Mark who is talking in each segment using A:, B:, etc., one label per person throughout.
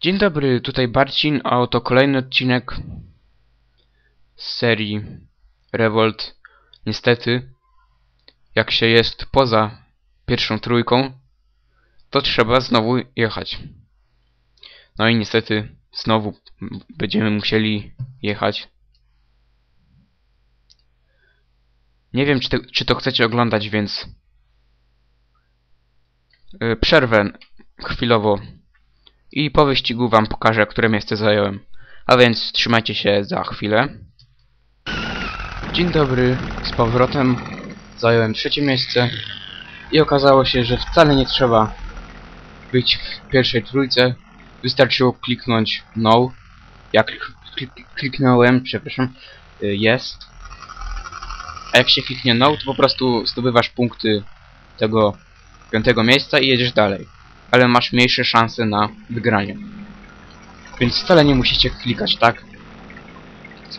A: Dzień dobry, tutaj Barcin, a oto kolejny odcinek z serii Revolt. Niestety, jak się jest poza pierwszą trójką, to trzeba znowu jechać. No i niestety, znowu będziemy musieli jechać. Nie wiem, czy, te, czy to chcecie oglądać, więc yy, przerwę chwilowo i po wyścigu wam pokażę, które miejsce zająłem. A więc trzymajcie się za chwilę. Dzień dobry, z powrotem zająłem trzecie miejsce i okazało się, że wcale nie trzeba być w pierwszej trójce. Wystarczyło kliknąć no. Ja klik klik kliknąłem, przepraszam, y, jest. A jak się kliknie no, to po prostu zdobywasz punkty tego piątego miejsca i jedziesz dalej ale masz mniejsze szanse na wygranie. Więc wcale nie musicie klikać, tak?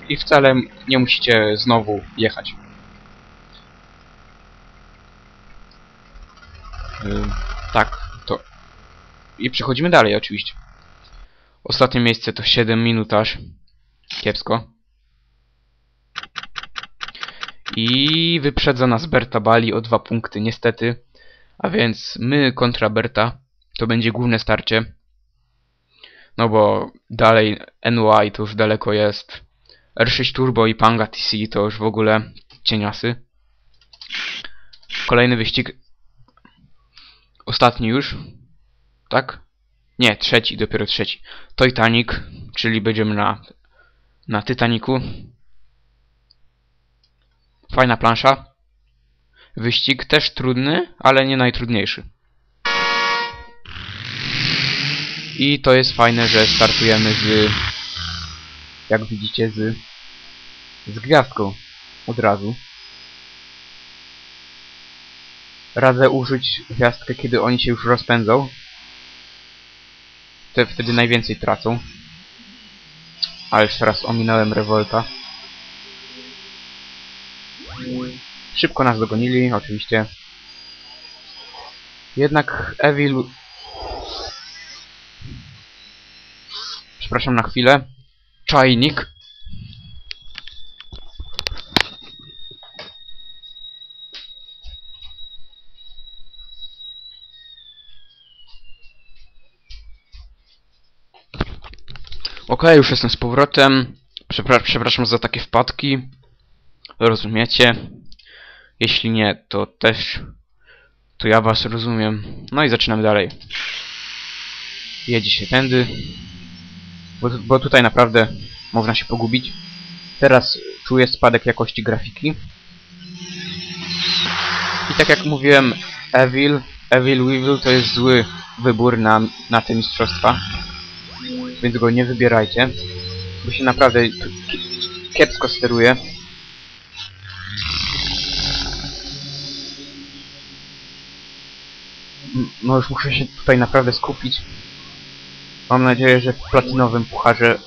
A: I wcale nie musicie znowu jechać. Yy, tak, to... I przechodzimy dalej oczywiście. Ostatnie miejsce to 7 minut aż. Kiepsko. I wyprzedza nas Berta Bali o dwa punkty, niestety. A więc my kontra Berta to będzie główne starcie. No bo dalej NY to już daleko jest. R6 Turbo i Panga TC to już w ogóle cieniasy. Kolejny wyścig. Ostatni już. Tak? Nie, trzeci, dopiero trzeci. Titanic, czyli będziemy na, na Titanicu. Fajna plansza. Wyścig też trudny, ale nie najtrudniejszy. I to jest fajne, że startujemy z... Jak widzicie, z... Z gwiazdką. Od razu. Radzę użyć gwiazdkę, kiedy oni się już rozpędzą. Te wtedy najwięcej tracą. Ale już teraz ominąłem Revolta. Szybko nas dogonili, oczywiście. Jednak Evil Przepraszam na chwilę. Czajnik. Ok, już jestem z powrotem. Przepra przepraszam za takie wpadki. Rozumiecie? Jeśli nie, to też... To ja was rozumiem. No i zaczynamy dalej. Jedzie się tędy. Bo, bo tutaj naprawdę można się pogubić. Teraz czuję spadek jakości grafiki. I tak jak mówiłem, Evil, Evil Weevil to jest zły wybór na, na te mistrzostwa. Więc go nie wybierajcie. Bo się naprawdę kiepsko steruje. No już muszę się tutaj naprawdę skupić. Mam nadzieję, że w platynowym pucharze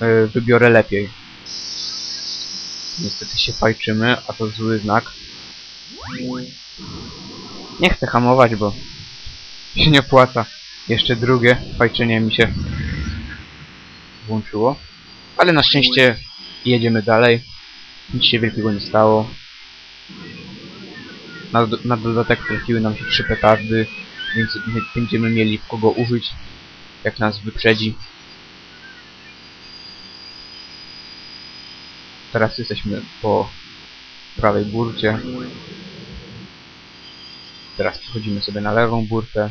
A: e, wybiorę lepiej. Niestety się fajczymy, a to zły znak. Nie chcę hamować, bo się nie opłaca. Jeszcze drugie fajczenie mi się włączyło. Ale na szczęście jedziemy dalej. Nic się wielkiego nie stało. Na, na dodatek trafiły nam się trzy petardy, więc będziemy mieli w kogo użyć jak nas wyprzedzi. Teraz jesteśmy po prawej burcie. Teraz przechodzimy sobie na lewą burtę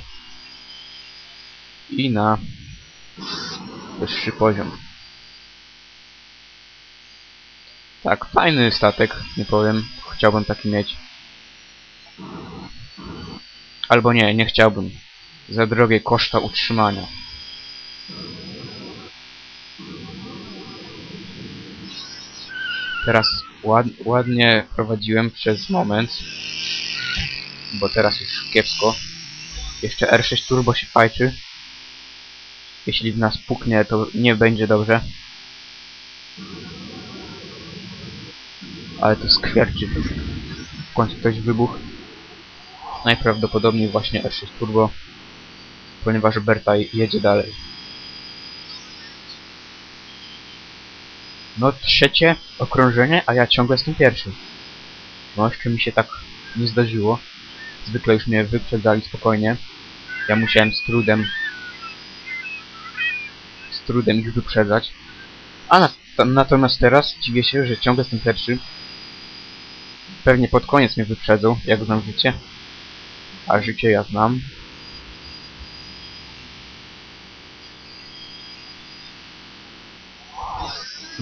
A: i na wyższy poziom. Tak, fajny statek, nie powiem. Chciałbym taki mieć. Albo nie, nie chciałbym. Za drogie koszta utrzymania. Teraz ład, ładnie prowadziłem przez moment. Bo teraz już kiepsko. Jeszcze R6 Turbo się fajczy. Jeśli w nas puknie, to nie będzie dobrze. Ale to skwierczy. W końcu ktoś wybuch. Najprawdopodobniej właśnie R6 Turbo. Ponieważ Berta jedzie dalej. No trzecie okrążenie, a ja ciągle jestem pierwszy. No jeszcze mi się tak nie zdarzyło. Zwykle już mnie wyprzedzali spokojnie. Ja musiałem z trudem z trudem ich wyprzedzać. A na, natomiast teraz dziwię się, że ciągle jestem pierwszy. Pewnie pod koniec mnie wyprzedzą, jak znam życie. A życie ja znam.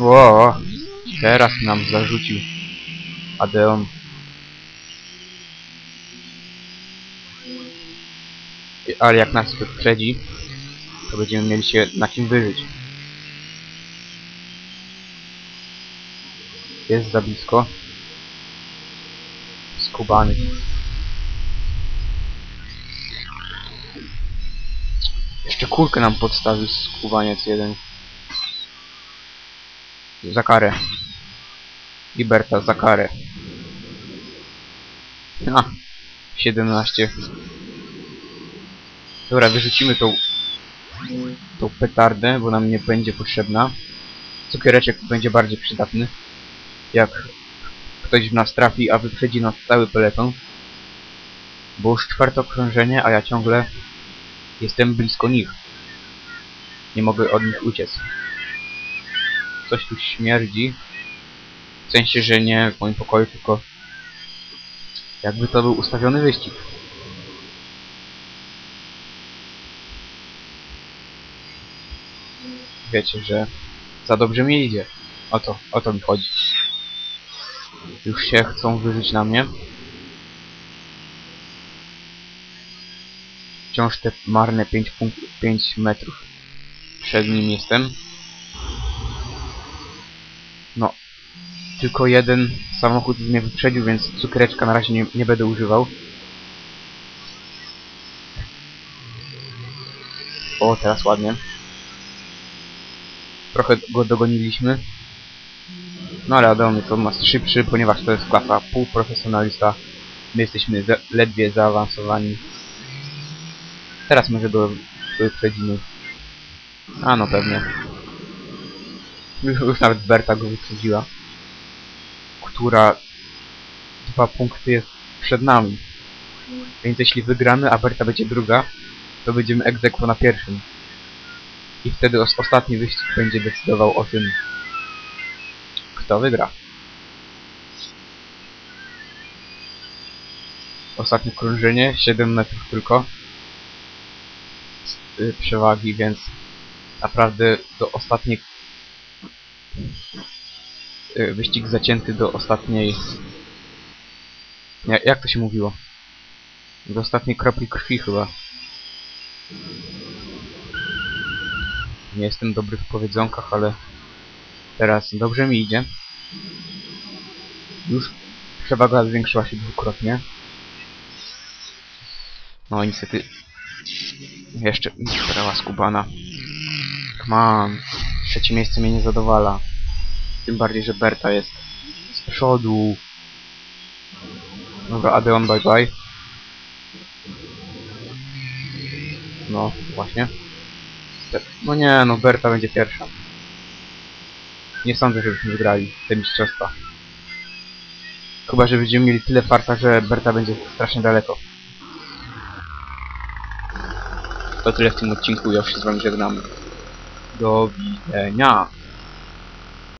A: Ło, teraz nam zarzucił Adeon. Ale jak nas wyprzedzi, to będziemy mieli się na kim wyżyć. Jest za blisko. Skubany. Jeszcze kulkę nam podstawił skubaniec jeden. Za karę. Liberta za karę. A, 17. Dobra, wyrzucimy tą tą petardę, bo nam nie będzie potrzebna. Cukiereczek będzie bardziej przydatny. Jak ktoś w nas trafi, a wyprzedzi nas cały peleton. Bo już czwarte okrążenie, a ja ciągle jestem blisko nich. Nie mogę od nich uciec. Coś tu śmierdzi. W sensie, że nie w moim pokoju, tylko jakby to był ustawiony wyścig. Wiecie, że za dobrze mi idzie. O to, o to mi chodzi. Już się chcą wyżyć na mnie. Wciąż te marne 5 punktów, 5 metrów. Przed nim jestem. No. Tylko jeden samochód mnie wyprzedził, więc cukiereczka na razie nie, nie będę używał. O, teraz ładnie. Trochę go dogoniliśmy. No ale Adam jest od nas szybszy, ponieważ to jest klasa półprofesjonalista. My jesteśmy za ledwie zaawansowani. Teraz może go wyprzedzimy. A no pewnie. Już, nawet Berta go wyprzedziła. Która dwa punkty jest przed nami. Więc jeśli wygramy, a Berta będzie druga, to będziemy egzekwo na pierwszym. I wtedy os ostatni wyścig będzie decydował o tym, kto wygra. Ostatnie krążenie, 7 metrów tylko y, przewagi, więc naprawdę do ostatniej wyścig zacięty do ostatniej jak, to się mówiło? Do ostatniej kropli krwi chyba. Nie jestem dobry w powiedzonkach, ale teraz dobrze mi idzie. Już przewaga zwiększyła się dwukrotnie. No niestety jeszcze sprawa skubana. Come on. Trzecie miejsce mnie nie zadowala. Tym bardziej, że Berta jest z przodu. Dobra, Adeon bye bye. No, właśnie. No nie, no Berta będzie pierwsza. Nie sądzę, żebyśmy wygrali te mistrzostwa. Chyba, że będziemy mieli tyle farta, że Berta będzie strasznie daleko. To tyle w tym odcinku, ja już się z wami żegnam. Do widzenia.